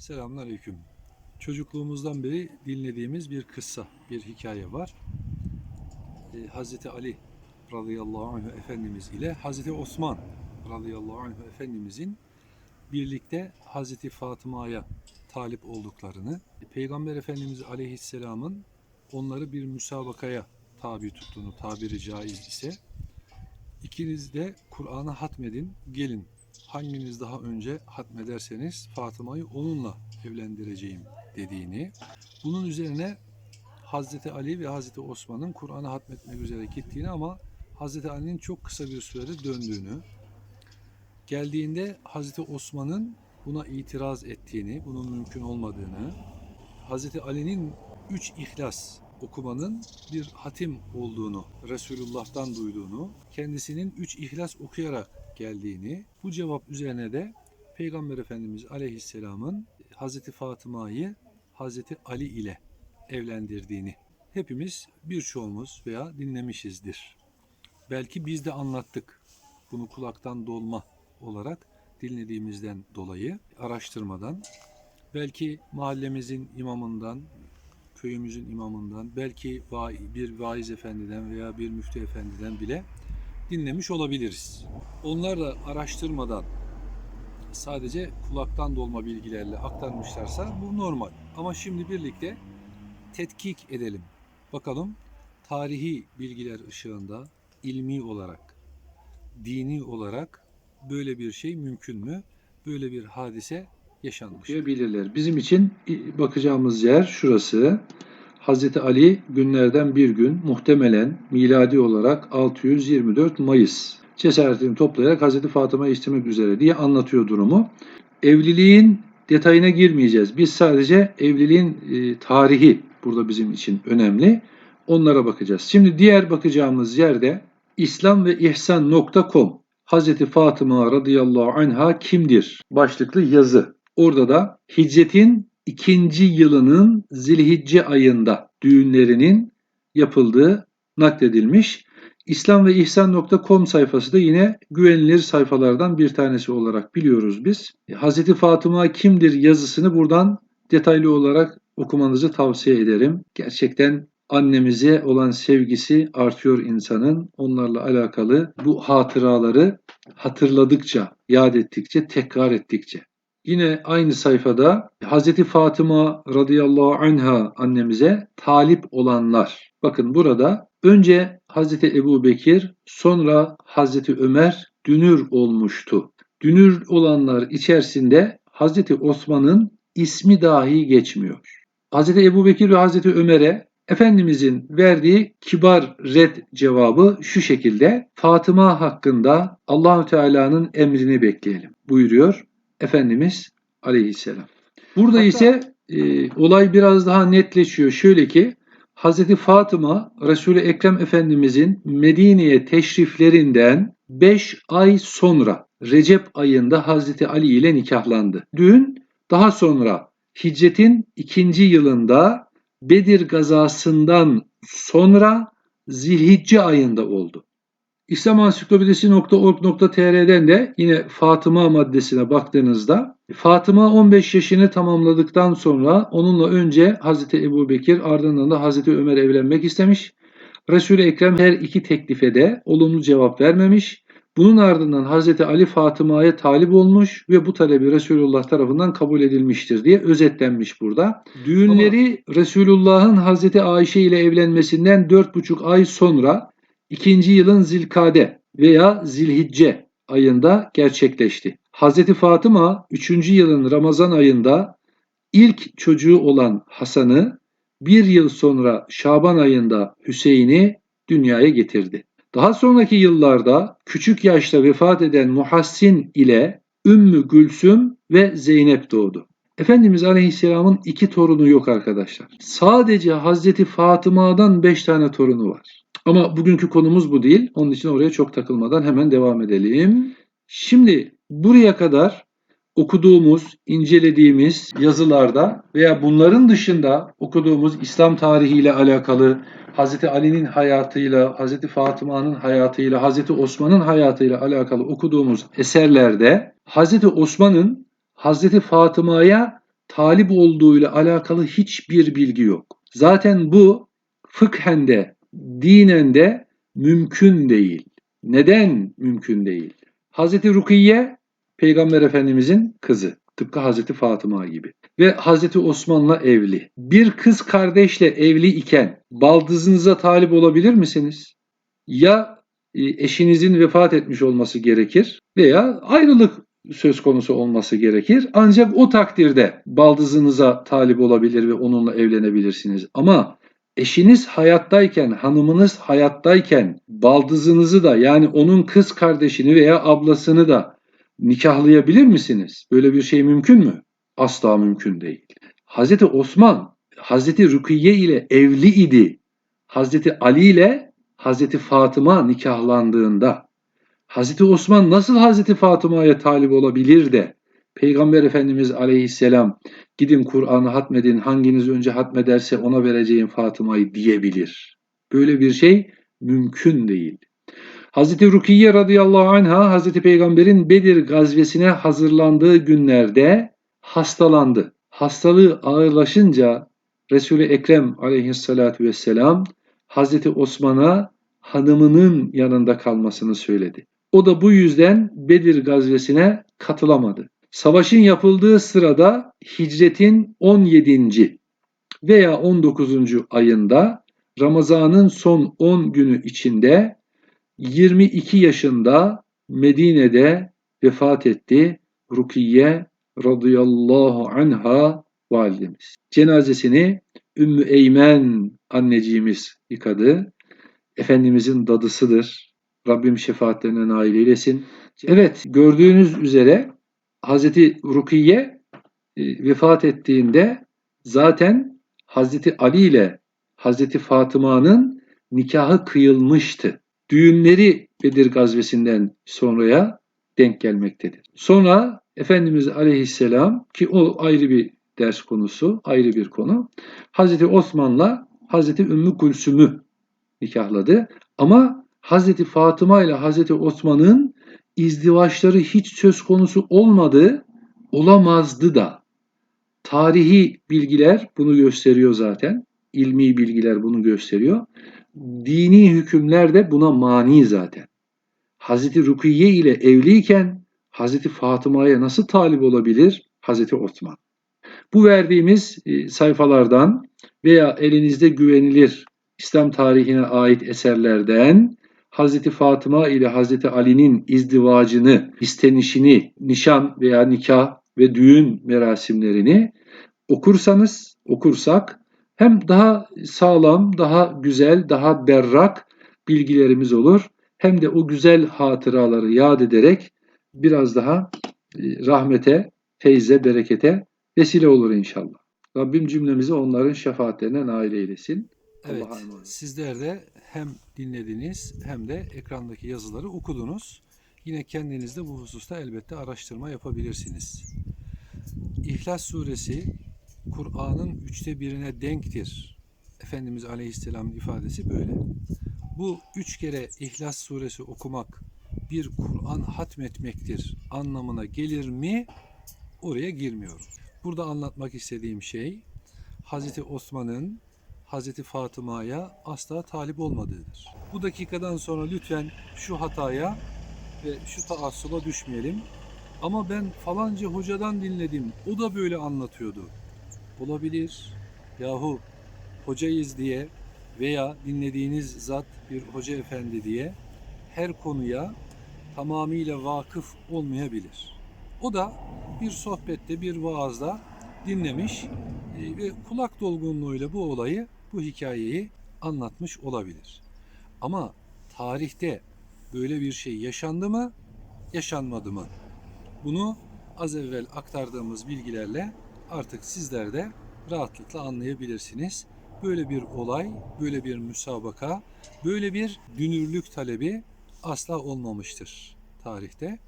Selamünaleyküm. Çocukluğumuzdan beri dinlediğimiz bir kıssa, bir hikaye var. Ee, Hazreti Ali radıyallahu anh Efendimiz ile Hazreti Osman radıyallahu anh Efendimizin birlikte Hazreti Fatıma'ya talip olduklarını, Peygamber Efendimiz aleyhisselamın onları bir müsabakaya tabi tuttuğunu tabiri caiz ise ikiniz de Kur'an'ı hatmedin, gelin hanginiz daha önce hatmederseniz Fatıma'yı onunla evlendireceğim dediğini. Bunun üzerine Hazreti Ali ve Hazreti Osman'ın Kur'an'ı hatmetmek üzere gittiğini ama Hazreti Ali'nin çok kısa bir sürede döndüğünü, geldiğinde Hazreti Osman'ın buna itiraz ettiğini, bunun mümkün olmadığını, Hazreti Ali'nin üç ihlas okumanın bir hatim olduğunu, Resulullah'tan duyduğunu, kendisinin üç ihlas okuyarak geldiğini, bu cevap üzerine de Peygamber Efendimiz Aleyhisselam'ın Hazreti Fatıma'yı Hazreti Ali ile evlendirdiğini hepimiz birçoğumuz veya dinlemişizdir. Belki biz de anlattık bunu kulaktan dolma olarak dinlediğimizden dolayı araştırmadan belki mahallemizin imamından köyümüzün imamından belki bir vaiz efendiden veya bir müftü efendiden bile dinlemiş olabiliriz. Onlar da araştırmadan sadece kulaktan dolma bilgilerle aktarmışlarsa bu normal. Ama şimdi birlikte tetkik edelim. Bakalım tarihi bilgiler ışığında ilmi olarak, dini olarak böyle bir şey mümkün mü? Böyle bir hadise yaşanmış. Bilirler. Bizim için bakacağımız yer şurası. Hazreti Ali günlerden bir gün muhtemelen miladi olarak 624 Mayıs cesaretini toplayarak Hazreti Fatıma'yı istemek üzere diye anlatıyor durumu. Evliliğin detayına girmeyeceğiz. Biz sadece evliliğin e, tarihi burada bizim için önemli. Onlara bakacağız. Şimdi diğer bakacağımız yerde İslam ve İhsan.com Hazreti Fatıma radıyallahu anha kimdir? Başlıklı yazı. Orada da hicretin ikinci yılının zilhicce ayında düğünlerinin yapıldığı nakledilmiş. İslam ve İhsan.com sayfası da yine güvenilir sayfalardan bir tanesi olarak biliyoruz biz. Hazreti Fatıma kimdir yazısını buradan detaylı olarak okumanızı tavsiye ederim. Gerçekten annemize olan sevgisi artıyor insanın. Onlarla alakalı bu hatıraları hatırladıkça, yad ettikçe, tekrar ettikçe. Yine aynı sayfada Hazreti Fatıma radıyallahu anha annemize talip olanlar. Bakın burada önce Hazreti Ebu Bekir sonra Hazreti Ömer dünür olmuştu. Dünür olanlar içerisinde Hazreti Osman'ın ismi dahi geçmiyor. Hazreti Ebu Bekir ve Hazreti Ömer'e Efendimizin verdiği kibar red cevabı şu şekilde. Fatıma hakkında Allahü Teala'nın emrini bekleyelim buyuruyor Efendimiz aleyhisselam. Burada Hatta- ise e, olay biraz daha netleşiyor. Şöyle ki Hazreti Fatıma Resul-i Ekrem Efendimizin Medine'ye teşriflerinden 5 ay sonra Recep ayında Hazreti Ali ile nikahlandı. Düğün daha sonra hicretin ikinci yılında Bedir gazasından sonra Zilhicce ayında oldu. İslamansiklopedisi.org.tr'den de yine Fatıma maddesine baktığınızda Fatıma 15 yaşını tamamladıktan sonra onunla önce Hazreti Ebu Bekir ardından da Hazreti Ömer evlenmek istemiş. Resul-i Ekrem her iki teklife de olumlu cevap vermemiş. Bunun ardından Hazreti Ali Fatıma'ya talip olmuş ve bu talebi Resulullah tarafından kabul edilmiştir diye özetlenmiş burada. Düğünleri Resulullah'ın Hazreti Ayşe ile evlenmesinden 4,5 ay sonra ikinci yılın Zilkade veya Zilhicce ayında gerçekleşti. Hazreti Fatıma 3. yılın Ramazan ayında ilk çocuğu olan Hasan'ı bir yıl sonra Şaban ayında Hüseyin'i dünyaya getirdi. Daha sonraki yıllarda küçük yaşta vefat eden Muhassin ile Ümmü Gülsüm ve Zeynep doğdu. Efendimiz Aleyhisselam'ın iki torunu yok arkadaşlar. Sadece Hazreti Fatıma'dan beş tane torunu var. Ama bugünkü konumuz bu değil. Onun için oraya çok takılmadan hemen devam edelim. Şimdi buraya kadar okuduğumuz, incelediğimiz yazılarda veya bunların dışında okuduğumuz İslam tarihiyle alakalı Hazreti Ali'nin hayatıyla, Hazreti Fatıma'nın hayatıyla, Hazreti Osman'ın hayatıyla alakalı okuduğumuz eserlerde Hazreti Osman'ın Hazreti Fatıma'ya talip olduğuyla alakalı hiçbir bilgi yok. Zaten bu fıkhen de dinen de mümkün değil. Neden mümkün değil? Hazreti Rukiye Peygamber Efendimizin kızı. Tıpkı Hazreti Fatıma gibi. Ve Hazreti Osman'la evli. Bir kız kardeşle evli iken baldızınıza talip olabilir misiniz? Ya e, eşinizin vefat etmiş olması gerekir veya ayrılık söz konusu olması gerekir. Ancak o takdirde baldızınıza talip olabilir ve onunla evlenebilirsiniz. Ama eşiniz hayattayken, hanımınız hayattayken baldızınızı da yani onun kız kardeşini veya ablasını da nikahlayabilir misiniz? Böyle bir şey mümkün mü? Asla mümkün değil. Hazreti Osman Hazreti Rukiye ile evli idi. Hazreti Ali ile Hazreti Fatıma nikahlandığında Hazreti Osman nasıl Hazreti Fatıma'ya talip olabilir de Peygamber Efendimiz Aleyhisselam gidin Kur'an'ı hatmedin hanginiz önce hatmederse ona vereceğim Fatıma'yı diyebilir. Böyle bir şey mümkün değil. Hazreti Rukiye radıyallahu anha Hazreti Peygamber'in Bedir gazvesine hazırlandığı günlerde hastalandı. Hastalığı ağırlaşınca Resul-i Ekrem aleyhissalatu vesselam Hazreti Osman'a hanımının yanında kalmasını söyledi. O da bu yüzden Bedir gazvesine katılamadı. Savaşın yapıldığı sırada hicretin 17. veya 19. ayında Ramazan'ın son 10 günü içinde 22 yaşında Medine'de vefat etti Rukiye radıyallahu anha validemiz. Cenazesini Ümmü Eymen anneciğimiz yıkadı. Efendimizin dadısıdır. Rabbim şefaatlerine nail eylesin. Evet gördüğünüz üzere Hazreti Rukiye e, vefat ettiğinde zaten Hazreti Ali ile Hazreti Fatıma'nın nikahı kıyılmıştı. Düğünleri Bedir gazvesinden sonraya denk gelmektedir. Sonra Efendimiz Aleyhisselam ki o ayrı bir ders konusu, ayrı bir konu. Hazreti Osman'la Hazreti Ümmü Kulsüm'ü nikahladı. Ama Hazreti Fatıma ile Hazreti Osman'ın izdivaçları hiç söz konusu olmadı, olamazdı da. Tarihi bilgiler bunu gösteriyor zaten. İlmi bilgiler bunu gösteriyor. Dini hükümler de buna mani zaten. Hazreti Rukiye ile evliyken Hazreti Fatıma'ya nasıl talip olabilir Hazreti Osman? Bu verdiğimiz e, sayfalardan veya elinizde güvenilir İslam tarihine ait eserlerden Hazreti Fatıma ile Hazreti Ali'nin izdivacını, istenişini, nişan veya nikah ve düğün merasimlerini okursanız, okursak hem daha sağlam, daha güzel, daha berrak bilgilerimiz olur. Hem de o güzel hatıraları yad ederek biraz daha e, rahmete, feyze, berekete vesile olur inşallah. Rabbim cümlemizi onların şefaatlerine nail eylesin. Evet, sizler de hem dinlediniz hem de ekrandaki yazıları okudunuz. Yine kendiniz de bu hususta elbette araştırma yapabilirsiniz. İhlas suresi Kur'an'ın üçte birine denktir. Efendimiz Aleyhisselam'ın ifadesi böyle. Bu üç kere İhlas suresi okumak bir Kur'an hatmetmektir anlamına gelir mi? Oraya girmiyorum. Burada anlatmak istediğim şey Hazreti Osman'ın Hazreti Fatıma'ya asla talip olmadığıdır. Bu dakikadan sonra lütfen şu hataya ve şu taassuba düşmeyelim. Ama ben falanca hocadan dinledim. O da böyle anlatıyordu. Olabilir. Yahu hocayız diye veya dinlediğiniz zat bir hoca efendi diye her konuya tamamıyla vakıf olmayabilir. O da bir sohbette, bir vaazda dinlemiş e, ve kulak dolgunluğuyla bu olayı, bu hikayeyi anlatmış olabilir. Ama tarihte böyle bir şey yaşandı mı, yaşanmadı mı? Bunu az evvel aktardığımız bilgilerle artık sizler de rahatlıkla anlayabilirsiniz. Böyle bir olay, böyle bir müsabaka, böyle bir dünürlük talebi asla olmamıştır tarihte.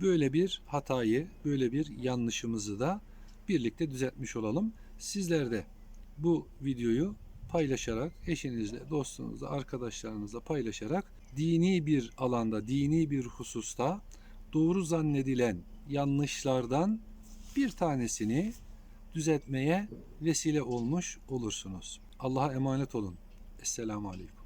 Böyle bir hatayı, böyle bir yanlışımızı da birlikte düzeltmiş olalım. Sizler de bu videoyu paylaşarak, eşinizle, dostunuzla, arkadaşlarınızla paylaşarak dini bir alanda, dini bir hususta doğru zannedilen yanlışlardan bir tanesini düzeltmeye vesile olmuş olursunuz. Allah'a emanet olun. Esselamu Aleyküm.